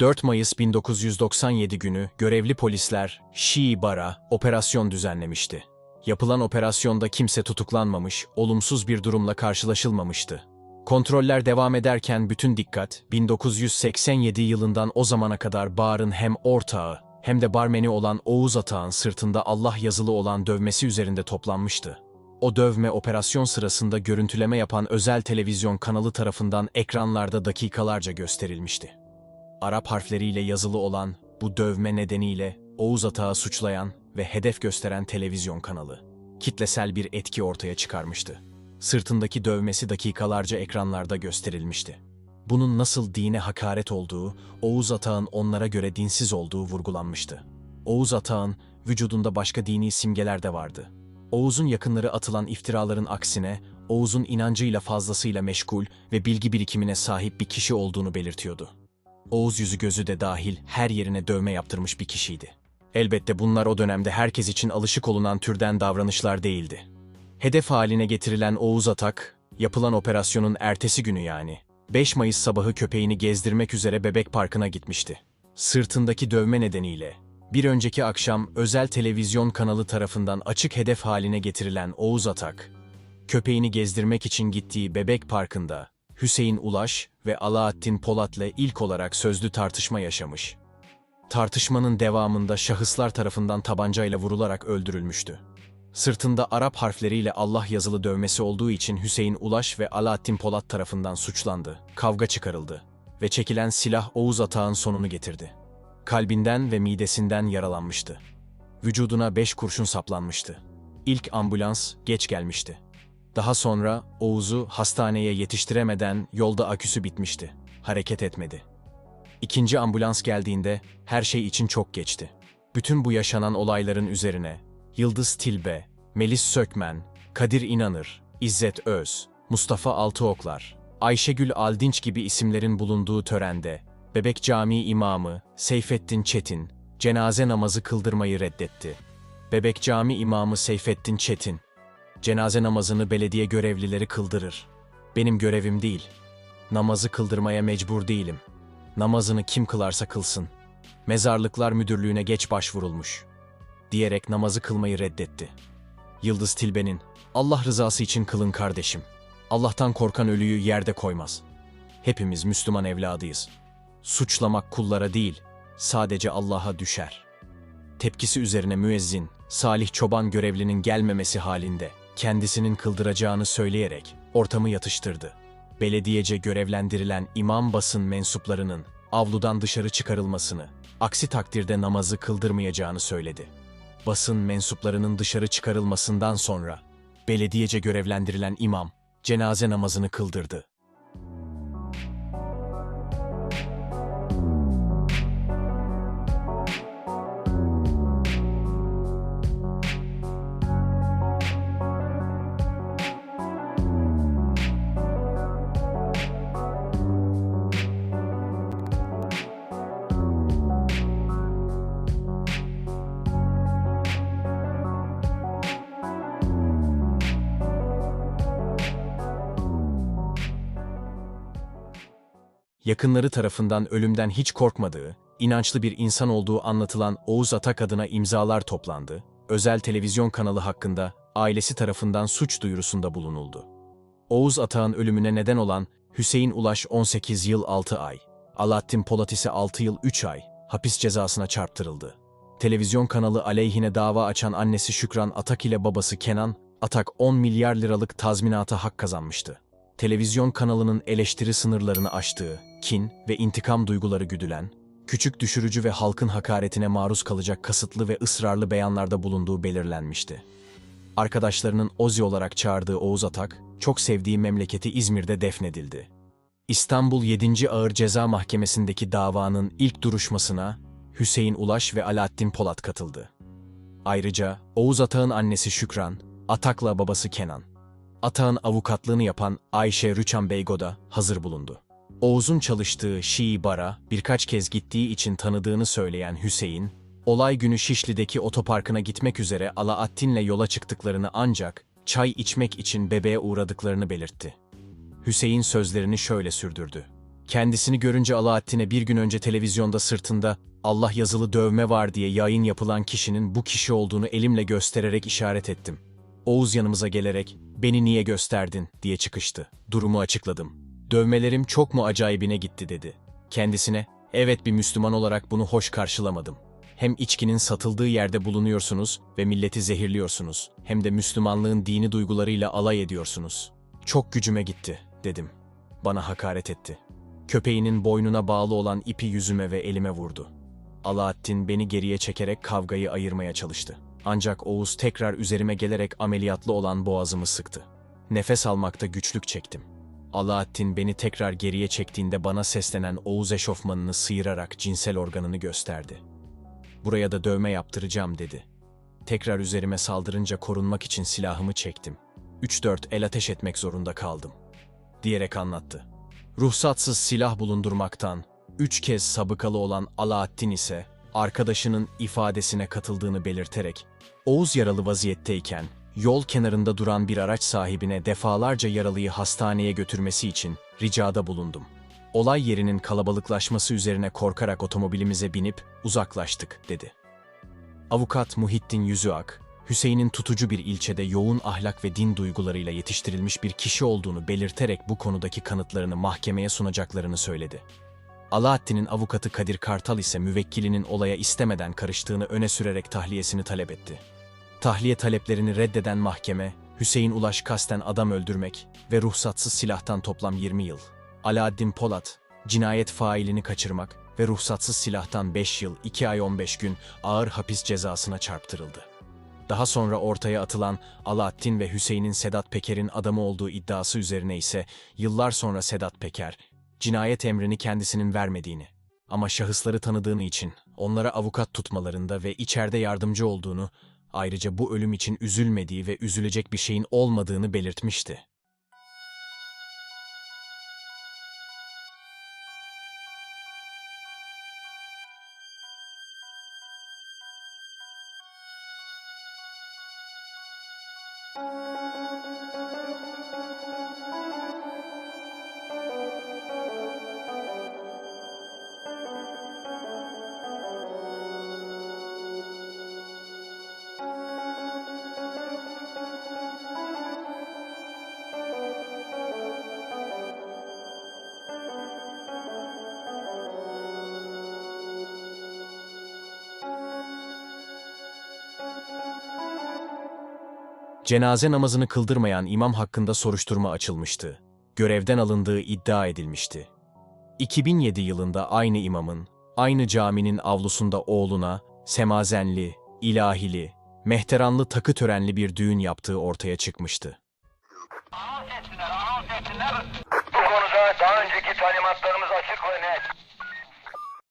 4 Mayıs 1997 günü görevli polisler Şii Bara operasyon düzenlemişti. Yapılan operasyonda kimse tutuklanmamış, olumsuz bir durumla karşılaşılmamıştı. Kontroller devam ederken bütün dikkat 1987 yılından o zamana kadar Bağır'ın hem ortağı hem de barmeni olan Oğuz Atağ'ın sırtında Allah yazılı olan dövmesi üzerinde toplanmıştı. O dövme operasyon sırasında görüntüleme yapan özel televizyon kanalı tarafından ekranlarda dakikalarca gösterilmişti. Arap harfleriyle yazılı olan bu dövme nedeniyle Oğuz Atağ'ı suçlayan ve hedef gösteren televizyon kanalı kitlesel bir etki ortaya çıkarmıştı. Sırtındaki dövmesi dakikalarca ekranlarda gösterilmişti. Bunun nasıl dine hakaret olduğu, Oğuz Atağ'ın onlara göre dinsiz olduğu vurgulanmıştı. Oğuz Atağ'ın vücudunda başka dini simgeler de vardı. Oğuz'un yakınları atılan iftiraların aksine, Oğuz'un inancıyla fazlasıyla meşgul ve bilgi birikimine sahip bir kişi olduğunu belirtiyordu. Oğuz yüzü gözü de dahil her yerine dövme yaptırmış bir kişiydi. Elbette bunlar o dönemde herkes için alışık olunan türden davranışlar değildi. Hedef haline getirilen Oğuz Atak, yapılan operasyonun ertesi günü yani, 5 Mayıs sabahı köpeğini gezdirmek üzere Bebek Parkı'na gitmişti. Sırtındaki dövme nedeniyle, bir önceki akşam özel televizyon kanalı tarafından açık hedef haline getirilen Oğuz Atak, köpeğini gezdirmek için gittiği Bebek Parkı'nda Hüseyin Ulaş ve Alaaddin Polat'la ilk olarak sözlü tartışma yaşamış. Tartışmanın devamında şahıslar tarafından tabancayla vurularak öldürülmüştü. Sırtında Arap harfleriyle Allah yazılı dövmesi olduğu için Hüseyin Ulaş ve Alaaddin Polat tarafından suçlandı. Kavga çıkarıldı ve çekilen silah Oğuz Atağın sonunu getirdi. Kalbinden ve midesinden yaralanmıştı. Vücuduna beş kurşun saplanmıştı. İlk ambulans geç gelmişti. Daha sonra Oğuz'u hastaneye yetiştiremeden yolda aküsü bitmişti. Hareket etmedi. İkinci ambulans geldiğinde her şey için çok geçti. Bütün bu yaşanan olayların üzerine Yıldız Tilbe, Melis Sökmen, Kadir İnanır, İzzet Öz, Mustafa Altıoklar, Ayşegül Aldinç gibi isimlerin bulunduğu törende Bebek Camii imamı Seyfettin Çetin cenaze namazı kıldırmayı reddetti. Bebek Cami imamı Seyfettin Çetin cenaze namazını belediye görevlileri kıldırır. Benim görevim değil. Namazı kıldırmaya mecbur değilim. Namazını kim kılarsa kılsın. Mezarlıklar müdürlüğüne geç başvurulmuş. Diyerek namazı kılmayı reddetti. Yıldız Tilbe'nin, Allah rızası için kılın kardeşim. Allah'tan korkan ölüyü yerde koymaz. Hepimiz Müslüman evladıyız. Suçlamak kullara değil, sadece Allah'a düşer. Tepkisi üzerine müezzin, Salih Çoban görevlinin gelmemesi halinde kendisinin kıldıracağını söyleyerek ortamı yatıştırdı. Belediyece görevlendirilen imam basın mensuplarının avludan dışarı çıkarılmasını, aksi takdirde namazı kıldırmayacağını söyledi. Basın mensuplarının dışarı çıkarılmasından sonra belediyece görevlendirilen imam cenaze namazını kıldırdı. Yakınları tarafından ölümden hiç korkmadığı, inançlı bir insan olduğu anlatılan Oğuz Atak adına imzalar toplandı, özel televizyon kanalı hakkında ailesi tarafından suç duyurusunda bulunuldu. Oğuz Atak'ın ölümüne neden olan Hüseyin Ulaş 18 yıl 6 ay, Alaaddin Polat ise 6 yıl 3 ay hapis cezasına çarptırıldı. Televizyon kanalı aleyhine dava açan annesi Şükran Atak ile babası Kenan, Atak 10 milyar liralık tazminata hak kazanmıştı televizyon kanalının eleştiri sınırlarını aştığı, kin ve intikam duyguları güdülen, küçük düşürücü ve halkın hakaretine maruz kalacak kasıtlı ve ısrarlı beyanlarda bulunduğu belirlenmişti. Arkadaşlarının Ozi olarak çağırdığı Oğuz Atak, çok sevdiği memleketi İzmir'de defnedildi. İstanbul 7. Ağır Ceza Mahkemesi'ndeki davanın ilk duruşmasına Hüseyin Ulaş ve Alaaddin Polat katıldı. Ayrıca Oğuz Atak'ın annesi Şükran, Atak'la babası Kenan, Atağın avukatlığını yapan Ayşe Rüçhan Beygo da hazır bulundu. Oğuz'un çalıştığı Şii Bar'a birkaç kez gittiği için tanıdığını söyleyen Hüseyin, olay günü Şişli'deki otoparkına gitmek üzere Alaaddin'le yola çıktıklarını ancak çay içmek için bebeğe uğradıklarını belirtti. Hüseyin sözlerini şöyle sürdürdü. Kendisini görünce Alaaddin'e bir gün önce televizyonda sırtında Allah yazılı dövme var diye yayın yapılan kişinin bu kişi olduğunu elimle göstererek işaret ettim. Oğuz yanımıza gelerek beni niye gösterdin diye çıkıştı. Durumu açıkladım. Dövmelerim çok mu acayibine gitti dedi. Kendisine evet bir Müslüman olarak bunu hoş karşılamadım. Hem içkinin satıldığı yerde bulunuyorsunuz ve milleti zehirliyorsunuz. Hem de Müslümanlığın dini duygularıyla alay ediyorsunuz. Çok gücüme gitti dedim. Bana hakaret etti. Köpeğinin boynuna bağlı olan ipi yüzüme ve elime vurdu. Alaaddin beni geriye çekerek kavgayı ayırmaya çalıştı. Ancak Oğuz tekrar üzerime gelerek ameliyatlı olan boğazımı sıktı. Nefes almakta güçlük çektim. Alaaddin beni tekrar geriye çektiğinde bana seslenen Oğuz eşofmanını sıyırarak cinsel organını gösterdi. Buraya da dövme yaptıracağım dedi. Tekrar üzerime saldırınca korunmak için silahımı çektim. 3-4 el ateş etmek zorunda kaldım. Diyerek anlattı. Ruhsatsız silah bulundurmaktan, üç kez sabıkalı olan Alaaddin ise arkadaşının ifadesine katıldığını belirterek, Oğuz yaralı vaziyetteyken yol kenarında duran bir araç sahibine defalarca yaralıyı hastaneye götürmesi için ricada bulundum. Olay yerinin kalabalıklaşması üzerine korkarak otomobilimize binip uzaklaştık, dedi. Avukat Muhittin Yüzüak, Hüseyin'in tutucu bir ilçede yoğun ahlak ve din duygularıyla yetiştirilmiş bir kişi olduğunu belirterek bu konudaki kanıtlarını mahkemeye sunacaklarını söyledi. Alaaddin'in avukatı Kadir Kartal ise müvekkilinin olaya istemeden karıştığını öne sürerek tahliyesini talep etti. Tahliye taleplerini reddeden mahkeme, Hüseyin Ulaş kasten adam öldürmek ve ruhsatsız silahtan toplam 20 yıl, Alaaddin Polat, cinayet failini kaçırmak ve ruhsatsız silahtan 5 yıl 2 ay 15 gün ağır hapis cezasına çarptırıldı. Daha sonra ortaya atılan Alaaddin ve Hüseyin'in Sedat Peker'in adamı olduğu iddiası üzerine ise yıllar sonra Sedat Peker, cinayet emrini kendisinin vermediğini ama şahısları tanıdığını için onlara avukat tutmalarında ve içeride yardımcı olduğunu, ayrıca bu ölüm için üzülmediği ve üzülecek bir şeyin olmadığını belirtmişti. Cenaze namazını kıldırmayan imam hakkında soruşturma açılmıştı. Görevden alındığı iddia edilmişti. 2007 yılında aynı imamın, aynı caminin avlusunda oğluna, semazenli, ilahili, mehteranlı takı törenli bir düğün yaptığı ortaya çıkmıştı. Anons etsinler, anons etsinler. Bu konuda daha önceki talimatlarımız açık ve net.